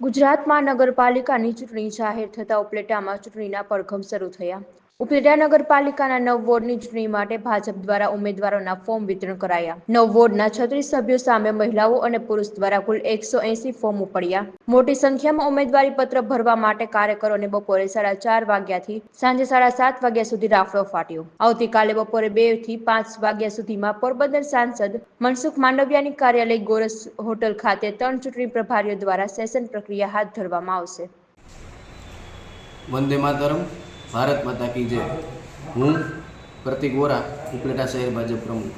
ગુજરાતમાં નગરપાલિકાની ચૂંટણી જાહેર થતા ઉપલેટામાં ચૂંટણીના પડઘમ શરૂ થયા. ઉપલેટા નગરપાલિકાના નવ વોર્ડની ચૂંટણી માટે ભાજપ દ્વારા ઉમેદવારોના ફોર્મ વિતરણ કરાયા. નવ વોર્ડના છત્રીસ સભ્યો સામે મહિલાઓ અને પુરુષ દ્વારા કુલ એકસો એસી ફોર્મ ઉપડ્યા. મોટી સંખ્યામાં ઉમેદવારી પત્ર ભરવા માટે કાર્યકરોને બપોરે સાડા ચાર વાગ્યાથી સાંજે સાડા સાત વાગ્યા સુધી રાફડો ફાટ્યો. આવતીકાલે બપોરે બેથી પાંચ વાગ્યા સુધીમાં પોરબંદર સાંસદ મનસુખ માંડવિયાની કાર્યાલય ગોરસ હોટલ ખાતે ત્રણ ચૂંટણી પ્રભારીઓ દ્વારા સેશન પ્રક્રિયા હાથ ધરવામાં આવશે. વંદે માતરમ. ભારત માતા કી જય. હું પ્રતિક વોરા, ઉપલેટા શહેર ભાજપ પ્રમુખ.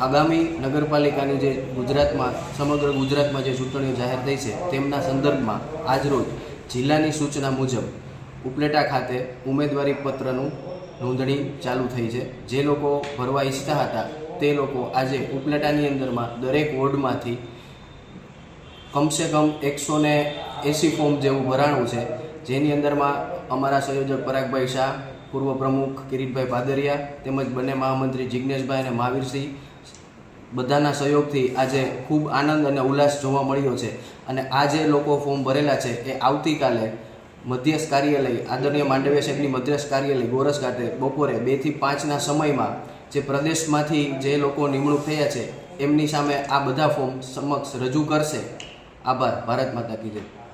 આગામી નગરપાલિકાની જે ગુજરાતમાં, સમગ્ર ગુજરાતમાં જે ચૂંટણીઓ જાહેર થઈ છે, તેમના સંદર્ભમાં આજરોજ જિલ્લાની સૂચના મુજબ ઉપલેટા ખાતે ઉમેદવારી પત્રનું નોંધણી ચાલુ થઈ છે. જે લોકો ભરવા ઈચ્છતા હતા, તે લોકો આજે ઉપલેટાની અંદરમાં દરેક વોર્ડમાંથી કમસે કમ એકસો ને એંસી ફોર્મ જેવું ભરાણું છે. જેની અંદરમાં અમારા સંયોજક પરાગભાઈ શાહ, પૂર્વ પ્રમુખ કિરીટભાઈ ભાદરિયા તેમજ બંને મહામંત્રી જિજ્ઞેશભાઈ અને મહાવીરસિંહ બધાના સહયોગથી આજે ખૂબ આનંદ અને ઉલ્લાસ જોવા મળ્યો છે. અને આ જે લોકો ફોર્મ ભરેલા છે એ આવતીકાલે મધ્યસ્થ કાર્યાલય, આદરણીય માંડવીય સાહેબની મધ્યસ્થ કાર્યાલય, ગોરસ ખાતે બપોરે બેથી પાંચના સમયમાં જે પ્રદેશમાંથી જે લોકો નિમણૂક થયા છે, એમની સામે આ બધા ફોર્મ સમક્ષ રજૂ કરશે. આભાર. ભારત માતા કી જય.